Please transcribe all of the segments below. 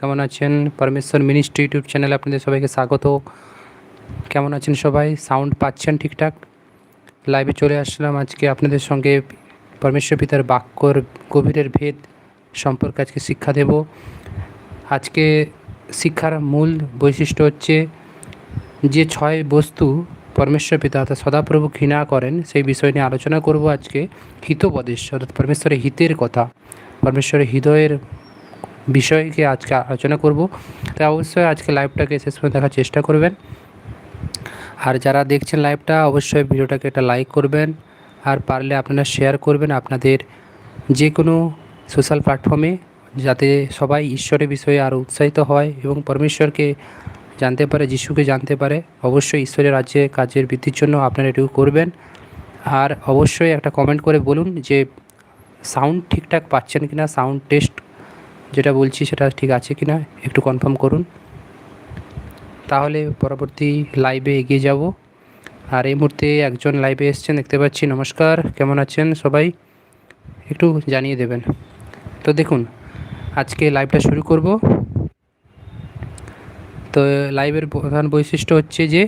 কেমন আছেন? পরমেশ্বর মিনিস্ট্রি ইউটিউব চ্যানেলে আপনাদের সবাইকে স্বাগত। কেমন আছেন সবাই? সাউন্ড পাচ্ছেন ঠিকঠাক? লাইভে চলে আসলাম আজকে আপনাদের সঙ্গে পরমেশ্বর পিতার বাক্যর গভীরের ভেদ সম্পর্কে আজকে শিক্ষা দেব। আজকে শিক্ষার মূল বৈশিষ্ট্য হচ্ছে যে ছয় বস্তু পরমেশ্বর পিতা অর্থাৎ সদাপ্রভু ঘৃণা করেন, সেই বিষয় নিয়ে আলোচনা করব আজকে। হিতোপদেশ, অর্থাৎ পরমেশ্বরের হিতের কথা। পরমেশ্বরের হৃদয়ের বিষয়কে আজকে আলোচনা করব। তাই অবশ্যই আজকে লাইভটাকে শেষ পর্যন্ত দেখার চেষ্টা করবেন। আর যারা দেখছেন লাইভটা অবশ্যই ভিডিওটাকে একটা লাইক করবেন। আর পারলে আপনারা শেয়ার করবেন আপনাদের যে কোনো সোশ্যাল প্ল্যাটফর্মে যাতে সবাই ঈশ্বরের বিষয়ে আরও উৎসাহিত হয় এবং পরমেশ্বরকে জানতে পারে, যিশুকে জানতে পারে। অবশ্যই ঈশ্বরের রাজ্যে কাজের বৃদ্ধির জন্য আপনারা এটুকু করবেন। আর অবশ্যই একটা কমেন্ট করে বলুন যে সাউন্ড ঠিকঠাক পাচ্ছেন কিনা সাউন্ড টেস্ট যেটা বলছি সেটা ঠিক আছে কি না একটু কনফার্ম করুন। তাহলে পরবর্তী লাইভে এগিয়ে যাব। আর এই মুহূর্তে একজন লাইভে এসছেন, দেখতে পাচ্ছি, নমস্কার, কেমন আছেন সবাই? একটু জানিয়ে দেবেন। তো দেখুন, আজকে লাইভটা শুরু করব। তো লাইভের প্রধান বৈশিষ্ট্য হচ্ছে যে,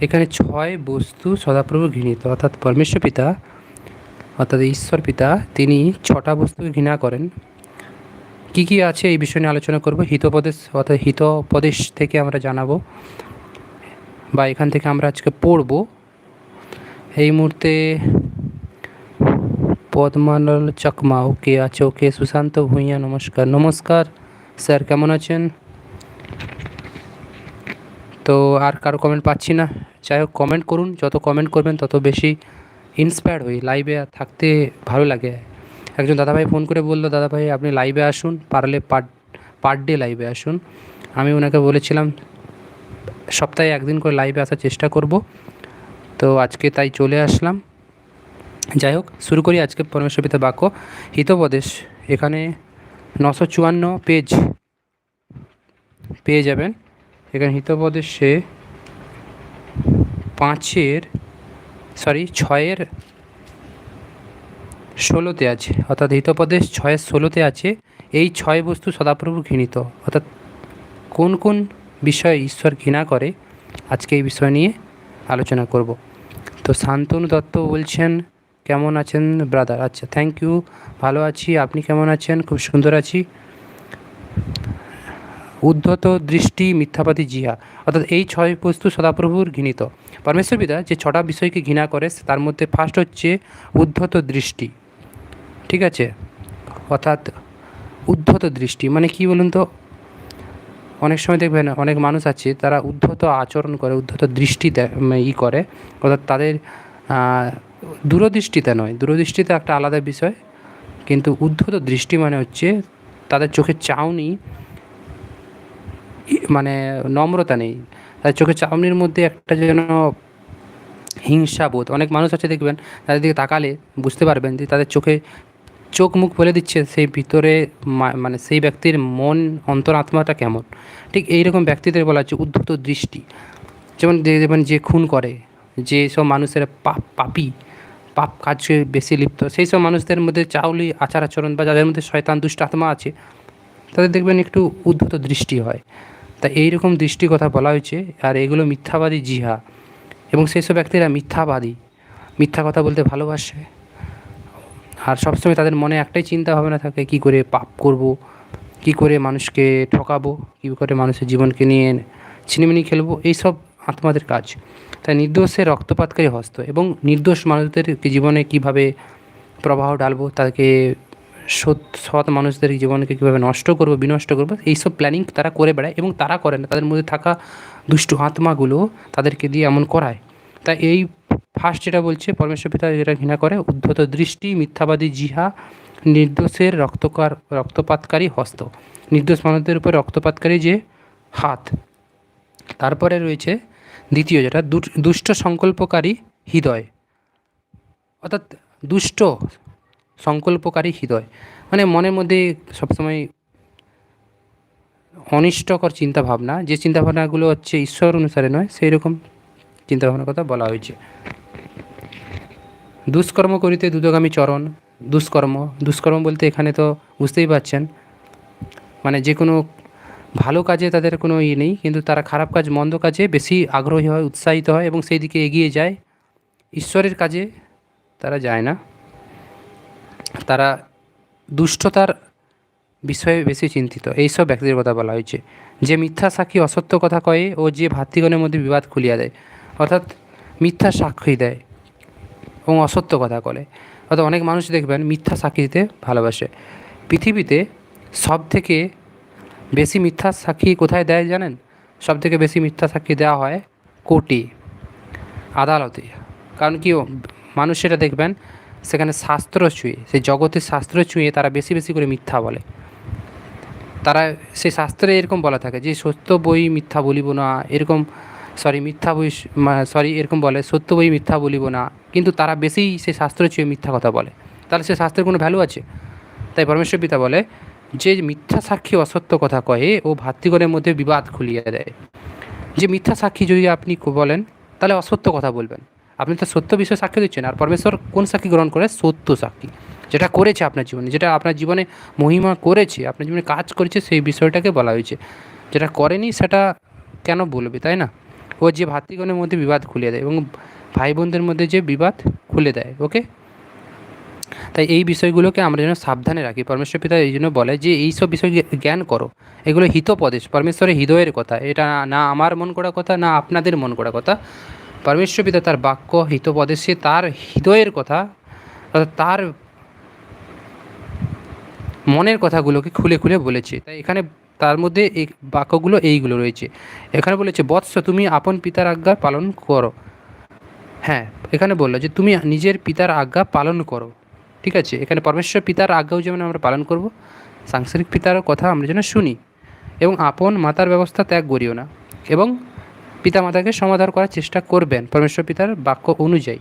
এখানে ছয় বস্তু সদাপ্রভু ঘৃণিত, অর্থাৎ পরমেশ্বর পিতা, অর্থাৎ ঈশ্বর পিতা, তিনি ছটা বস্তুকে ঘৃণা করেন। কী কী আছে এই বিষয় নিয়ে আলোচনা করব? হিতোপদেশ অর্থাৎ হিতোপদেশ থেকে আমরা জানাব। বা এখান থেকে আমরা আজকে পড়ব। এই মুহূর্তে পদ্মানল চকমা ওকে আছে? ওকে সুশান্ত ভূঁইয়া, নমস্কার। নমস্কার, স্যার, কেমন আছেন? তো আর কারও কমেন্ট পাচ্ছি না। যাই হোক কমেন্ট করুন। যত কমেন্ট করবেন, তত বেশি ইন্সপায়ার্ড হই। লাইভে থাকতে ভালো লাগে। একজন দাদাভাই ফোন করে বলল, দাদাভাই, আপনি লাইভে আসুন পারলে পার পার ডে লাইভে আসুন। আমি ওনাকে বলেছিলাম, সপ্তাহে একদিন করে লাইভে আসার চেষ্টা করব। তো আজকে তাই চলে আসলাম। যাই হোক, শুরু করি আজকে পরমেশ্বর পিতা বাক্য। হিতোপদেশ, এখানে নশো চুয়ান্ন পেজ পেয়ে যাবেন। এখানে হিতোপদেশে পাঁচের সরি ছয়ের ষোলোতে আছে, অর্থাৎ হিতোপদেশ ছয়ের ষোলোতে আছে, এই ছয় বস্তু সদাপ্রভু ঘৃণিত। অর্থাৎ কোন কোন বিষয়ে ঈশ্বর ঘৃণা করে, আজকে এই বিষয় নিয়ে আলোচনা করব। তো শান্তনু দত্ত বলছেন, কেমন আছেন ব্রাদার? আচ্ছা থ্যাংক ইউ ভালো আছি, আপনি কেমন আছেন? খুব সুন্দর আছি। উদ্ধত দৃষ্টি মিথ্যাবাদী জিহা অর্থাৎ এই ছয় বস্তু সদাপ্রভুর ঘৃণিত। পরমেশ্বর পিতা যে ছটা বিষয়কে ঘৃণা করে, তার মধ্যে ফার্স্ট হচ্ছে উদ্ধত দৃষ্টি। ঠিক আছে? অর্থাৎ উদ্ধত দৃষ্টি। মানে কি বলুন তো? অনেক সময় দেখবেন অনেক মানুষ আছে, তারা উদ্ধত আচরণ করে, উদ্ধত দৃষ্টি ই করে। অর্থাৎ তাদের দূরদৃষ্টিতে নয়। দূরদৃষ্টিতে একটা আলাদা বিষয়। কিন্তু উদ্ধত দৃষ্টি মানে হচ্ছে তাদের চোখে চাউনি মানে নম্রতা নেই। তাদের চোখে চাউনির মধ্যে একটা যেন হিংসাবোধ। অনেক মানুষ আছে দেখবেন, তাদের দিকে তাকালে বুঝতে পারবেন যে তাদের চোখে চোখ মুখ বলে দিচ্ছে সেই ভিতরে মানে সেই ব্যক্তির মন অন্তরাত্মাটা কেমন? ঠিক এইরকম ব্যক্তিদের বলা হচ্ছে উদ্ধত দৃষ্টি। যেমন যেমন যে খুন করে, যে সব মানুষের পাপ পাপি, পাপ কাজে বেশি লিপ্ত, সেই সব মানুষদের মধ্যে চাউলি, আচার আচরণ বা যাদের মধ্যে শয়তান, দুষ্ট আত্মা আছে, তাদের দেখবেন একটু উদ্ধত দৃষ্টি হয়। তা এইরকম দৃষ্টি কথা বলা হয়েছে, আর এগুলো মিথ্যাবাদী জিহা। এবং সেই সব ব্যক্তিরা মিথ্যাবাদী। মিথ্যা কথা বলতে ভালোবাসে। আর সবসময় তাদের মনে একটাই চিন্তা ভাবনা থাকে, কি করে পাপ করব? কি করে মানুষকে ঠকাবো? কী করে মানুষের জীবনকে নিয়ে ছিনিমিনি খেলব? এইসব আত্মাদের কাজ। তাই নির্দোষের রক্তপাতকারী হস্ত এবং নির্দোষ মানুষদের জীবনে কীভাবে প্রবাহ ডালবো তাদেরকে সৎ সৎ মানুষদের জীবনকে কীভাবে নষ্ট করব, বিনষ্ট করব, এইসব প্ল্যানিং তারা করে বেড়ায় এবং তারা করে না। তাদের মধ্যে থাকা দুষ্টু আত্মাগুলো তাদেরকে দিয়ে এমন করায়। তাই এই ফার্স্ট যেটা বলছে, পরমেশ্বর পিতা যেটা ঘৃণা করে, উদ্ধত দৃষ্টি, মিথ্যাবাদী জিহা, নির্দোষের রক্তকার, রক্তপাতকারী হস্ত। নির্দোষ মানুষদের উপর রক্তপাতকারী যে হাত। তারপরে রয়েছে দ্বিতীয় যেটা দুষ্ট সংকল্পকারী হৃদয়। অর্থাৎ দুষ্ট সংকল্পকারী হৃদয়। মানে মনের মধ্যে সবসময় অনিষ্টকর চিন্তাভাবনা, যে চিন্তাভাবনাগুলো হচ্ছে ঈশ্বর অনুসারে নয় সেই রকম চিন্তাভাবনার কথা বলা হয়েছে। দুষ্কর্ম করিতে দুদগামী চরণ, দুষ্কর্ম দুষ্কর্ম বলতে এখানে তো বুঝতেই পারছেন। মানে যে কোনো ভালো কাজে তাদের কোনো ইয়ে নেই, কিন্তু তারা খারাপ কাজ, মন্দ কাজে বেশি আগ্রহী হয়, উৎসাহিত হয় এবং সেই দিকে এগিয়ে যায়। ঈশ্বরের কাজে তারা যায় না। তারা দুষ্টতার বিষয়ে বেশি চিন্তিত। এইসব ব্যক্তিদের কথা বলা হয়েছে। যে মিথ্যা সাক্ষী অসত্য কথা কয়ে ও যে ভাতৃগণের মধ্যে বিবাদ খুলিয়া দেয়, অর্থাৎ মিথ্যা সাক্ষী দেয় এবং অসত্য কথা বলে। অর্থাৎ অনেক মানুষ দেখবেন মিথ্যা সাক্ষী দিতে ভালোবাসে। পৃথিবীতে সব থেকে বেশি মিথ্যা সাক্ষী কোথায় দেয় জানেন? সব থেকে বেশি মিথ্যা সাক্ষী দেওয়া হয় কোর্টে, আদালতে। কারণ কি মানুষ সেটা দেখবেন সেখানে শাস্ত্র ছুঁয়ে, সেই জগতের শাস্ত্র ছুঁয়ে তারা বেশি বেশি করে মিথ্যা বলে। তারা সেই শাস্ত্রে এরকম বলা থাকে যে সত্য বই মিথ্যা বলিব না, এরকম সরি, মিথ্যা বই সরি, এরকম বলে, সত্য বই মিথ্যা বলিব না। কিন্তু তারা বেশি সেই শাস্ত্র ছুঁয়ে মিথ্যা কথা বলে। তাহলে সে শাস্ত্রের কোনো ভ্যালু আছে? তাই পরমেশ্বর পিতা বলে, যে মিথ্যা সাক্ষী অসত্য কথা কহে ও ভাতৃগণের মধ্যে বিবাদ খুলিয়ে দেয়। যে মিথ্যা সাক্ষী যদি আপনি বলেন, তাহলে অসত্য কথা বলবেন। আপনি তো সত্য বিষয়ে সাক্ষী দিচ্ছেন, আর পরমেশ্বর কোন সাক্ষী গ্রহণ করে? সত্য সাক্ষী। যেটা করেছে আপনার জীবনে, যেটা আপনার জীবনে মহিমা করেছে, আপনার জীবনে কাজ করেছে, সেই বিষয়টাকে বলা হয়েছে। যেটা করেনি, সেটা কেন বলবে, তাই না? ও যে ভাতৃগণের মধ্যে বিবাদ খুলে দেয় এবং ভাই বোনদের মধ্যে যে বিবাদ খুলে দেয় ওকে তাই এই বিষয়গুলোকে আমরা যেন সাবধানে রাখি। পরমেশ্বর পিতা এই জন্য বলে যে এই সব বিষয় জ্ঞান করো। এগুলো হিতোপদেশ। পরমেশ্বরের হৃদয়ের কথা। এটা না আমার মন করা কথা, না আপনাদের মন করা কথা। পরমেশ্বর পিতা তার বাক্য হিতোপদেশে তার হৃদয়ের কথা অর্থাৎ তার মনের কথাগুলোকে খুলে খুলে বলেছে। তাই এখানে তার মধ্যে এই বাক্যগুলো এইগুলো রয়েছে। এখানে বলেছে, বৎস তুমি আপন পিতার আজ্ঞা পালন করো। হ্যাঁ এখানে বলল যে তুমি নিজের পিতার আজ্ঞা পালন করো। ঠিক আছে? এখানে পরমেশ্বর পিতার আজ্ঞাও যেমন আমরা পালন করব, সাংসারিক পিতারও কথা আমরা যেন শুনি। এবং আপন মাতার ব্যবস্থা ত্যাগ করিও না। এবং পিতা মাতাকে সমাধান করার চেষ্টা করবেন পরমেশ্বর পিতার বাক্য অনুযায়ী।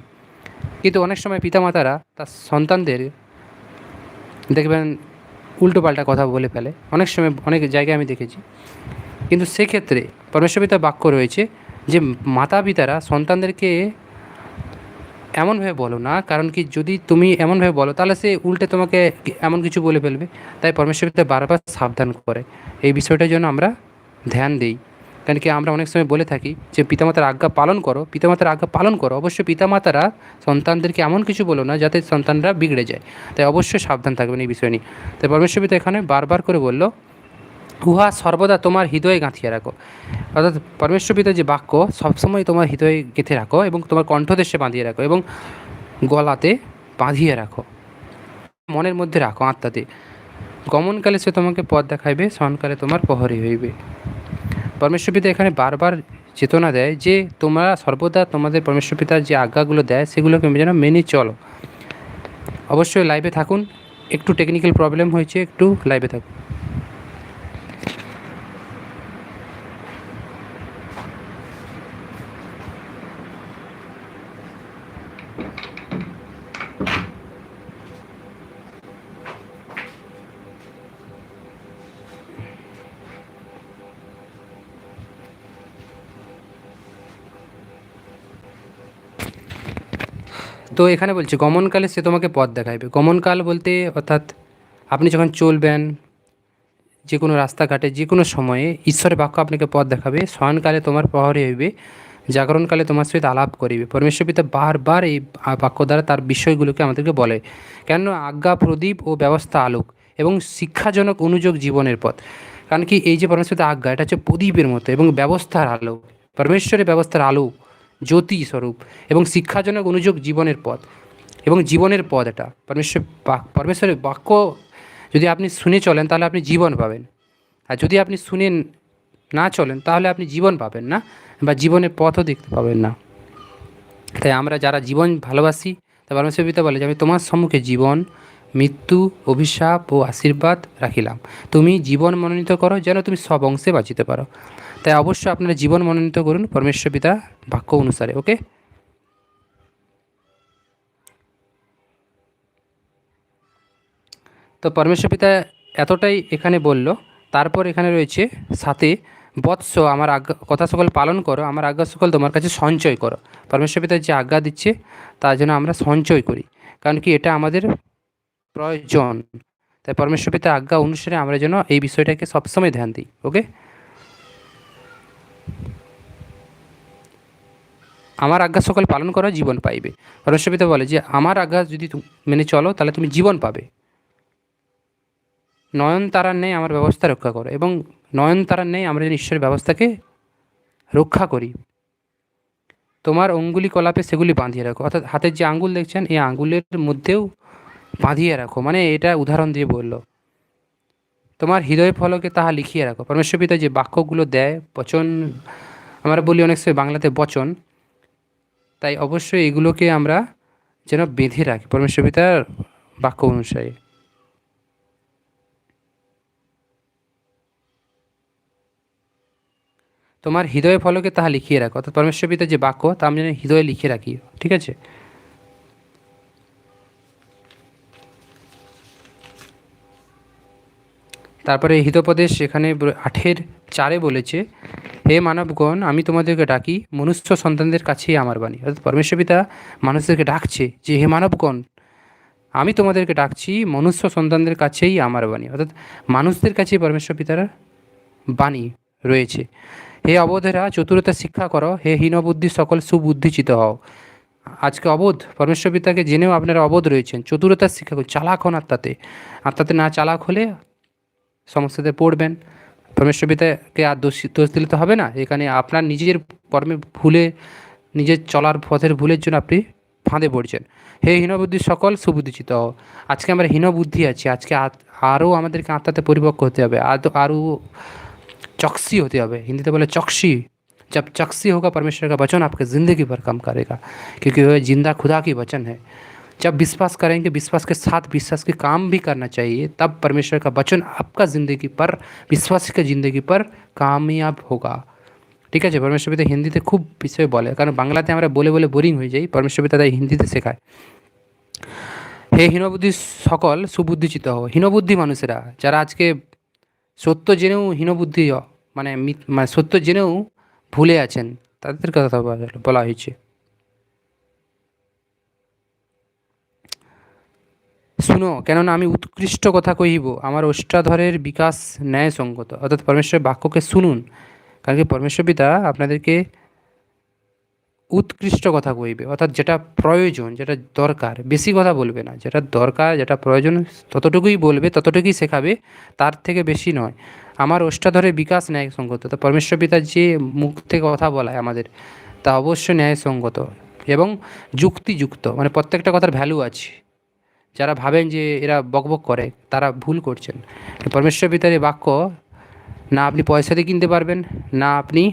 কিন্তু অনেক সময় পিতামাতারা তার সন্তানদের দেখবেন উল্টোপাল্টা কথা বলে ফেলে। অনেক সময় অনেক জায়গায় আমি দেখেছি। কিন্তু সেক্ষেত্রে পরমেশ্বর পিতার বাক্য রয়েছে যে মাতা পিতারা সন্তানদেরকে এমনভাবে বলো না, কারণ কি যদি তুমি এমনভাবে বলো, তাহলে সে উল্টে তোমাকে এমন কিছু বলে ফেলবে। তাই পরমেশ্বর পিতা বারবার সাবধান করে। এই বিষয়টার জন্য আমরা ধ্যান দিই। কারণ কি আমরা অনেক সময় বলে থাকি যে পিতামাতার আজ্ঞা পালন করো, পিতামাতার আজ্ঞা পালন করো। অবশ্যই পিতামাতারা সন্তানদেরকে এমন কিছু বলো না যাতে সন্তানরা বিগড়ে যায়। তাই অবশ্যই সাবধান থাকবেন এই বিষয় নিয়ে। তাই পরমেশ্বর পিতা এখানে বারবার করে বলল, উহা সর্বদা তোমার হৃদয়ে গাঁথিয়ে রাখো। অর্থাৎ পরমেশ্বর পিতার যে বাক্য, সবসময় তোমার হৃদয়ে গেঁথে রাখো এবং তোমার কণ্ঠদেশে বাঁধিয়ে রাখো এবং গলাতে বাঁধিয়ে রাখো। মনের মধ্যে রাখো আত্মাতে। গমনকালে সে তোমাকে পথ দেখাইবে সনকালে তোমার প্রহরী হইবে। পরমেশ্বর পিতা এখানে বারবার চেতনা দেয় যে তোমরা সর্বদা তোমাদের পরমেশ্বর পিতার যে আজ্ঞাগুলো দেয়, সেগুলোকে যেন মেনে চলো। অবশ্যই লাইভে থাকুন। একটু টেকনিক্যাল প্রবলেম হয়েছে, একটু লাইভে থাকুন। তো এখানে বলছে, গমনকালে সে তোমাকে পথ দেখাইবে। গমনকাল বলতে অর্থাৎ আপনি যখন চলবেন যে কোনো রাস্তাঘাটে যে কোনো সময়ে ঈশ্বরের বাক্য আপনাকে পথ দেখাবে শয়নকালে তোমার প্রহরে হইবে, জাগরণকালে তোমার সহিত আলাপ করিবে। পরমেশ্বর পিতা বারবার এই বাক্য দ্বারা তার বিষয়গুলোকে আমাদেরকে বলে। কেন আজ্ঞা, প্রদীপ ও ব্যবস্থা আলোক এবং শিক্ষাজনক অনুযোগ জীবনের পথ। কারণ কি এই যে পরমেশ্বর পিতার আজ্ঞা, এটা হচ্ছে প্রদীপের মতো এবং ব্যবস্থার আলোক। পরমেশ্বরের ব্যবস্থার আলো জ্যোতি স্বরূপ এবং শিক্ষাজনক অনুযোগ জীবনের পথ। এবং জীবনের পথ এটা। পরমেশ্বর পরমেশ্বরের বাক্য যদি আপনি শুনে চলেন, তাহলে আপনি জীবন পাবেন। আর যদি আপনি শুনে না চলেন, তাহলে আপনি জীবন পাবেন না বা জীবনের পথও দেখতে পাবেন না। তাই আমরা যারা জীবন ভালোবাসি, তা পরমেশ্বর পিতা বলে যে, আমি তোমার সম্মুখে জীবন মৃত্যু, অভিশাপ ও আশীর্বাদ রাখিলাম। তুমি জীবন মনোনীত করো যেন তুমি সব অংশে বাঁচিতে পারো। তাই অবশ্যই আপনারা জীবন মনোনীত করুন পরমেশ্বর পিতা বাক্য অনুসারে, ওকে? তো পরমেশ্বর পিতা এতটাই এখানে বলল, তারপর এখানে রয়েছে সাথে, বৎস আমার আজ্ঞা, কথা সকল পালন করো, আমার আজ্ঞা সকল তোমার কাছে সঞ্চয় করো। পরমেশ্বর পিতা যে আজ্ঞা দিচ্ছে তার জন্য আমরা সঞ্চয় করি। কারণ কি এটা আমাদের প্রয়োজন। তাই পরমেশ্বর পিতা আজ্ঞা অনুসারে আমরা যেন এই বিষয়টাকে সবসময় ধ্যান দিই, ওকে? আমার আজ্ঞা সকল পালন করা জীবন পাইবে। পরমেশ্বর পিতা বলে যে, আমার আজ্ঞা যদি মেনে চলো, তাহলে তুমি জীবন পাবে। নয়নতারার নেই আমার ব্যবস্থা রক্ষা করো এবং নয়নতারার নেই আমরা যেন ঈশ্বরের ব্যবস্থাকে রক্ষা করি। তোমার অঙ্গুলি কলাপে সেগুলি বাঁধিয়ে রাখো। অর্থাৎ হাতের যে আঙ্গুল দেখছেন, এই আঙ্গুলের মধ্যেও বাঁধিয়ে রাখো। মানে এটা উদাহরণ দিয়ে বলল। তোমার হৃদয় ফলকে তাহা লিখিয়ে রাখো। পরমেশ্বর পিতা যে বাক্যগুলো দেয়, বচন, আমরা বলি অনেক সময় বাংলাতে বচন, তাই অবশ্যই এগুলোকে আমরা যেন বেঁধে রাখি পরমেশ্বর পিতার বাক্য অনুসারে। তোমার হৃদয় ফলকে তাহা লিখিয়ে রাখো। অর্থাৎ পরমেশ্বর পিতার যে বাক্য, তা আমি যেন হৃদয়ে লিখে রাখি। ঠিক আছে? তারপরে হিতোপদেশ এখানে ব- আঠের চারে বলেছে, হে মানবগণ, আমি তোমাদেরকে ডাকি, মনুষ্য সন্তানদের কাছেই আমার বাণী। অর্থাৎ পরমেশ্বর পিতা মানুষদেরকে ডাকছে যে, হে মানবগণ, আমি তোমাদেরকে ডাকছি, মনুষ্য সন্তানদের কাছেই আমার বাণী। অর্থাৎ মানুষদের কাছেই পরমেশ্বর পিতার বাণী রয়েছে। হে অবোধেরা, চতুরতা শিক্ষা করো, হে হীনবুদ্ধি সকল সুবুদ্ধিচিত হও। আজকে অবোধ, পরমেশ্বর পিতাকে জেনেও আপনারা অবোধ রয়েছেন, চতুরতার শিক্ষা চালাক হন আত্মাতে আত্মাতে না চালাক হলে সমস্যাতে পড়বেন পরমেশ্বর পিতাকে আর দোষ দোষ দিলে তো হবে না এখানে আপনার নিজের কর্মে ভুলে নিজের চলার পথের ভুলের জন্য আপনি ফাঁদে পড়ছেন হে হীনবুদ্ধি সকল সুবুদ্ধিচিত হও আজকে আমরা হীনবুদ্ধি আছি আজকে আত- আরও আমাদেরকে আত্মাতে পরিপক্ক হতে হবে আরও আরও चौकसी होते হবে हिंदी बोले चौकसी जब चौकसी होगा परमेश्वर का वचन आपके ज़िंदगी भर काम करेगा क्योंकि वह जिंदा खुदा की वचन है जब विश्वास करेंगे विश्वास के साथ विश्वास के काम भी करना चाहिए तब परमेश्वर का वचन आपका ज़िंदगी पर विश्वास की ज़िंदगी पर কামিয়াব হোগা ঠিক আছে পরমেশ্বর পিতা হিন্দিতে খুব বিষয় বলে কারণ বাংলাতে আমরা বলে বলে বোরিং হয়ে যাই পরমেশ্বর পিতা তাই হিন্দিতে শেখায় হে হীনবুদ্ধি সকল সুবুদ্ধিচিত হও হীনবুদ্ধি মানুষেরা যারা আজকে সত্য জেনেও হীনবুদ্ধি হ- মানে মিথ- মানে সত্য জেনেও ভুলে আছেন তাদের কথা বলা- বলা হয়েছে শুনো, কেননা আমি উৎকৃষ্ট কথা কহিব। আমার অষ্টাধরের বিকাশ ন্যায়সঙ্গত। অর্থাৎ পরমেশ্বরের বাক্যকে শুনুন। কারণ কি পরমেশ্বর পিতা আপনাদেরকে উৎকৃষ্ট কথা কইবে অর্থাৎ যেটা প্রয়োজন, যেটা দরকার, বেশি কথা বলবে না। যেটা দরকার, যেটা প্রয়োজন, ততটুকুই বলবে, ততটুকুই শেখাবে, তার থেকে বেশি নয়। আমার অষ্টাধরের বিকাশ ন্যায়সঙ্গত। তো পরমেশ্বর পিতার যে মুখ থেকে কথা বলায় আমাদের, তা অবশ্যই ন্যায়সঙ্গত এবং যুক্তিযুক্ত। মানে প্রত্যেকটা কথার ভ্যালু আছে। যারা ভাবেন যে এরা বকবক করে, তারা ভুল করছেন। পরমেশ্বর পিতার এই বাক্য, না আপনি পয়সা দিয়ে কিনতে পারবেন, না আপনি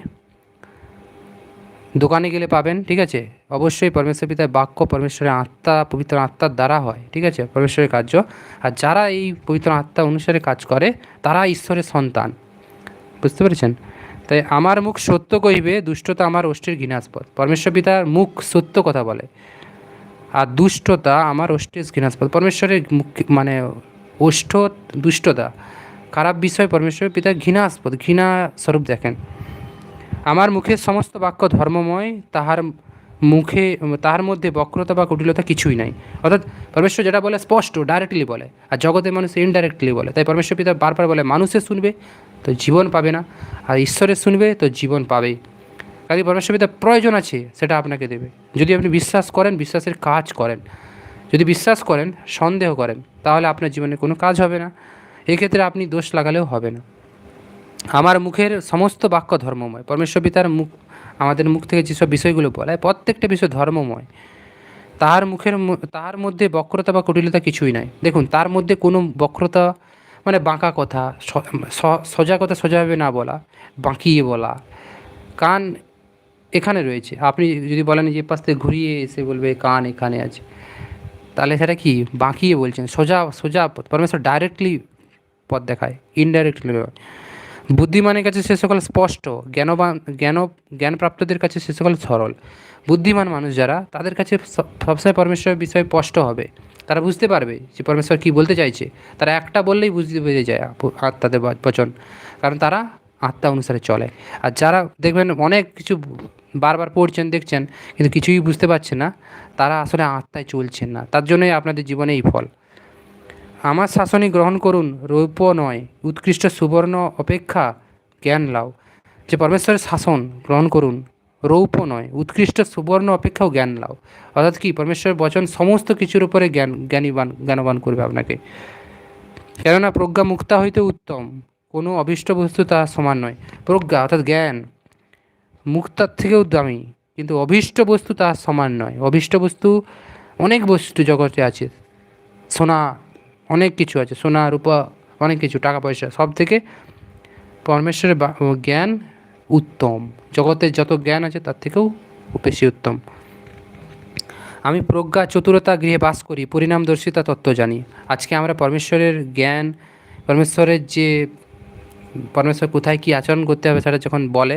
দোকানে গেলে পাবেন। ঠিক আছে? অবশ্যই পরমেশ্বর পিতার বাক্য পরমেশ্বরের আত্মা, পবিত্র আত্মার দ্বারা হয়। ঠিক আছে? পরমেশ্বরের কার্য। আর যারা এই পবিত্র আত্মা অনুসারে কাজ করে তারা ঈশ্বরের সন্তান। বুঝতে পেরেছেন? তাই আমার মুখ সত্য কহিবে দুষ্টতা আমার অষ্টের ঘৃণাস্পদ। পরমেশ্বর পিতার মুখ সত্য কথা বলে। আর দুষ্টতা আমার অষ্টের ঘৃণাস্পদ। পরমেশ্বরের মানে ওষ্ঠ দুষ্টতা। খারাপ বিষয় পরমেশ্বরের পিতা ঘৃণাস্পদ। ঘৃণা স্বরূপ দেখেন। আমার মুখের সমস্ত বাক্য ধর্মময়, তাহার মুখে, তাহার মধ্যে বক্রতা বা কুটিলতা কিছুই নাই। অর্থাৎ পরমেশ্বর যেটা বলে স্পষ্ট ডাইরেক্টলি বলে। আর জগতের মানুষ ইনডাইরেক্টলি বলে। তাই পরমেশ্বর পিতা বারবার বলে মানুষের শুনবে, তো জীবন পাবে না। আর ঈশ্বরের শুনবে, তো জীবন পাবেই। কাজে পরমেশ্বর প্রয়োজন আছে, সেটা আপনাকে দেবে। যদি আপনি বিশ্বাস করেন, বিশ্বাসের কাজ করেন, যদি বিশ্বাস করেন, সন্দেহ করেন, তাহলে আপনার জীবনে কোনো কাজ হবে না। এক্ষেত্রে আপনি দোষ লাগালেও হবে না। আমার মুখের সমস্ত বাক্য ধর্মময়। পরমেশ্বর পিতার মুখ, আমাদের মুখ থেকে যেসব বিষয়গুলো বলায়, প্রত্যেকটা বিষয় ধর্মময়। তাহার মুখের তাহার মধ্যে বক্রতা বা কুটিলতা কিছুই নাই। দেখুন, তার মধ্যে কোনো বক্রতা মানে বাঁকা কথা সোজা কথা সোজাভাবে না বলা, বাঁকিয়ে বলা। কান এখানে রয়েছে। আপনি যদি বলেন যে পাশ থেকে ঘুরিয়ে এসে বলবে কান এখানে আছে। তাহলে সেটা কি? বাঁকিয়ে বলছেন, সোজা সোজা পথ। পরমেশ্বর ডাইরেক্টলি পথ দেখায় ইনডাইরেক্টলি বুদ্ধিমানের কাছে সে সকল স্পষ্ট, জ্ঞানবান, জ্ঞান, জ্ঞানপ্রাপ্তদের কাছে সে সকল সরল। বুদ্ধিমান মানুষ যারা, তাদের কাছে সবসময় পরমেশ্বরের বিষয়ে স্পষ্ট হবে। তারা বুঝতে পারবে যে পরমেশ্বর কী বলতে চাইছে। তারা একটা বললেই বুঝতে পেরে যায় আত্মাদের বচন। কারণ তারা আত্মা অনুসারে চলে। আর যারা দেখবেন অনেক কিছু বারবার পড়ছেন, দেখছেন, কিন্তু কিছুই বুঝতে পারছেন না। তারা আসলে আত্মায় চলছেন না। তার জন্যই আপনাদের জীবনে এই ফল। আমার শাসনই গ্রহণ করুন, রৌপ্য নয়, উৎকৃষ্ট সুবর্ণ অপেক্ষা, জ্ঞান লাও। যে পরমেশ্বরের শাসন গ্রহণ করুন, রৌপ্য নয়, উৎকৃষ্ট সুবর্ণ অপেক্ষাও জ্ঞান লাও। অর্থাৎ কি? পরমেশ্বরের বচন সমস্ত কিছুর উপরে জ্ঞান, জ্ঞানীবান, জ্ঞানবান করবে আপনাকে। কেননা প্রজ্ঞা মুক্তা হইতে উত্তম, কোনো অভীষ্ট বস্তু তার সমান নয়। প্রজ্ঞা, অর্থাৎ জ্ঞান মুক্তার থেকেও দামি, কিন্তু অভীষ্ট বস্তু তার সমান নয়। অভীষ্ট বস্তু অনেক বস্তু জগতে আছে। সোনা অনেক কিছু আছে। সোনা, রূপা, অনেক কিছু, টাকা, পয়সা, সব থেকে পরমেশ্বরের জ্ঞান উত্তম। জগতের যত জ্ঞান আছে, তার থেকেও বেশি উত্তম। আমি প্রজ্ঞা, চতুরতা, গৃহে বাস করি, পরিণামদর্শিতা তত্ত্ব জানি। আজকে আমরা পরমেশ্বরের জ্ঞান, পরমেশ্বরের যে, পরমেশ্বর কোথায় কী আচরণ করতে হবে সেটা যখন বলে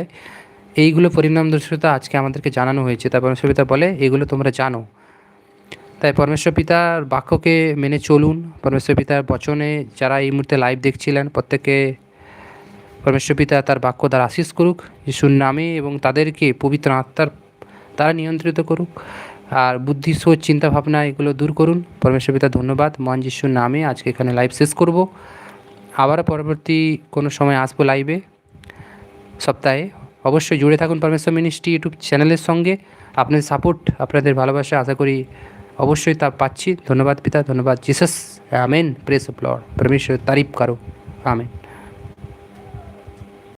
এইগুলো পরিণামদর্শিতা আজকে আমাদেরকে জানানো হয়েছে। তাই পরমেশ্বর পিতা বলে, এগুলো তোমরা জানো। তাই পরমেশ্বর পিতার বাক্যকে মেনে চলুন। পরমেশ্বর পিতার বচনে যারা এই মুহূর্তে লাইভ দেখছিলেন প্রত্যেকে পরমেশ্বর পিতা তার বাক্য দ্বারা আশিস করুক, যিশুর নামে এবং তাদেরকে পবিত্র আত্মার তারা নিয়ন্ত্রিত করুক। আর বুদ্ধি, সোচ, চিন্তাভাবনা এগুলো দূর করুন। পরমেশ্বর পিতা ধন্যবাদ। মহান যিশুর নামে আজকে এখানে লাইভ শেষ করব। আবার পরবর্তী কোনো সময় আসব লাইভে সপ্তাহে। অবশ্যই জুড়ে থাকুন পারমেশ্বর মিনিস্ট্রি ইউটিউব চ্যানেলের সঙ্গে। আপনাদের সাপোর্ট আপনাদের ভালোবাসা আশা করি অবশ্যই তা পাচ্ছি। ধন্যবাদ পিতা, ধন্যবাদ Jesus. Amen. Praise of Lord পরমেশ্বর তারিফ করো। আমেন।